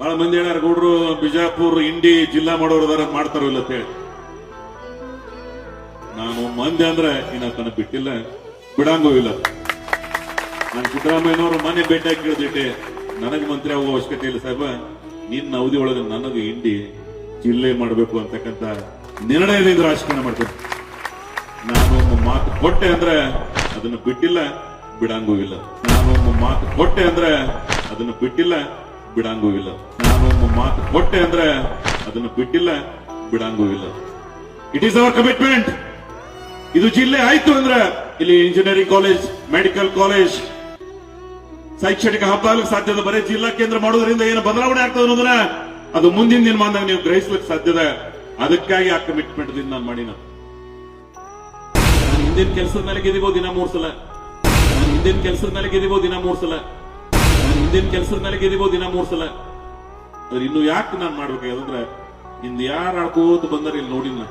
ಬಹಳ ಮಂದಿ ಹೇಳಾರ, ಗೌಡ್ರು ಬಿಜಾಪುರ್, ಇಂಡಿ ಜಿಲ್ಲಾ ಮಾಡೋರು ಅದಾರ ಮಾಡ್ತಾರೋ ಇಲ್ಲ ಅಂತ ಹೇಳಿ. ನಾನು ಮಂದಿ ಅಂದ್ರೆ ಇನ್ನ ತನ ಬಿಟ್ಟಿಲ್ಲ, ಬಿಡಂಗೂ ಇಲ್ಲ. ನಾನು ಸಿದ್ದರಾಮಯ್ಯನವರು ಮನೆ ಭೇಟಿಯಾಗಿ ಕೇಳಿದಿಟ್ಟೆ ನನಗೆ ಮಂತ್ರಿ ಆಗುವ ಅವಶ್ಯಕತೆ ಇಲ್ಲ ಸಾಹೇಬ. ನಿನ್ನ ಅವಧಿ ಒಳಗೆ ನನಗೆ ಇಂಡಿ ಜಿಲ್ಲೆ ಮಾಡಬೇಕು ಅಂತಕ್ಕಂಥ ನಿರ್ಣಯದಿಂದ ರಾಜಕೀಯ ಮಾಡ್ತೇನೆ. ನಾನು ಒಂದು ಮಾತು ಕೊಟ್ಟೆ ಅಂದ್ರೆ ಅದನ್ನು ಬಿಟ್ಟಿಲ್ಲ, ಬಿಡಂಗೂ ಇಲ್ಲ. ನಾನು ಒಂದು ಮಾತು ಕೊಟ್ಟೆ ಅಂದ್ರೆ ಅದನ್ನು ಬಿಟ್ಟಿಲ್ಲ ಬಿಡಂಗೂ ಇಲ್ಲ ನಾನು ಒಂದು ಮಾತು ಕೊಟ್ಟೆ ಅಂದ್ರೆ ಅದನ್ನು ಬಿಟ್ಟಿಲ್ಲ ಬಿಡಂಗೂ ಇಲ್ಲ ಇಟ್ ಈಸ್ ಅವರ್ ಕಮಿಟ್ಮೆಂಟ್ ಇದು ಜಿಲ್ಲೆ ಆಯ್ತು ಅಂದ್ರೆ ಇಲ್ಲಿ ಇಂಜಿನಿಯರಿಂಗ್ ಕಾಲೇಜ್ ಮೆಡಿಕಲ್ ಕಾಲೇಜ್ ಶೈಕ್ಷಣಿಕ ಹಬ್ಬ ಆಗ್ಲಿಕ್ಕೆ ಸಾಧ್ಯದ ಬರೀ ಜಿಲ್ಲಾ ಕೇಂದ್ರ ಮಾಡೋದ್ರಿಂದ ಏನು ಬದಲಾವಣೆ ಆಗ್ತದೆ ಅನ್ನೋದನ್ನ ಅದು ಮುಂದಿನ ದಿನಮಾನದಾಗ ನೀವು ಗ್ರಹಿಸ್ಲಿಕ್ಕೆ ಸಾಧ್ಯದ ಅದಕ್ಕಾಗಿ ಆ ಕಮಿಟ್ಮೆಂಟ್ ದಿಂದ ನಾನು ಮಾಡಿನ. ನಾನು ಹಿಂದಿನ ಕೆಲಸದ ಮೇಲೆ ಗೆದಿಬೋ ದಿನ ಮೂರ್ ಸಲ. ನಾನು ಹಿಂದಿನ ಕೆಲಸದ ಮೇಲೆ ಗೆದಿಬೋದು ದಿನ ಮೂರ್ ಸಲ. ನಾನು ಹಿಂದಿನ ಕೆಲಸದ ಮೇಲೆ ಗೆದಿಬೋದು ದಿನ ಮೂರ್ ಸಲ. ಇನ್ನು ಯಾಕೆ ನಾನು ಮಾಡ್ಬೇಕಾದ್ರೆ ಇನ್ ಯಾರು ಆಡ್ಕೋತ ಬಂದ್ರೆ ಇಲ್ಲಿ ನೋಡಿನ